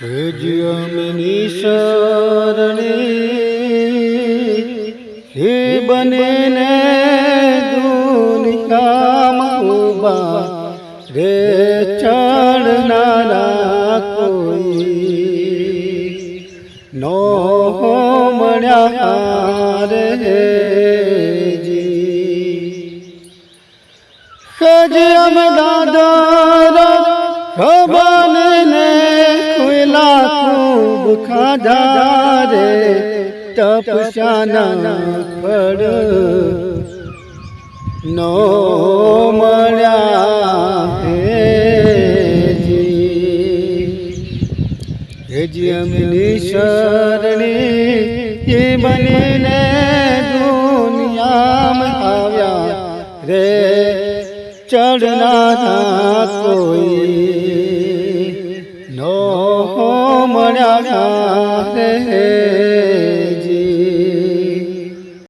હજમની શરણે હે બને ને દુનિયામાં ઊભા રે ચડનારા કોઈ નો મળ્યા જી. સજમ દાદા ખબાને ને ખુલા ખૂબ ખાધા રે તપસ્યાના ફળ નો મળ્યા હેજી અમની શરણી એ બનીને દુનિયામાં આવ્યા રે ચડનારા કોઈ મળ્યા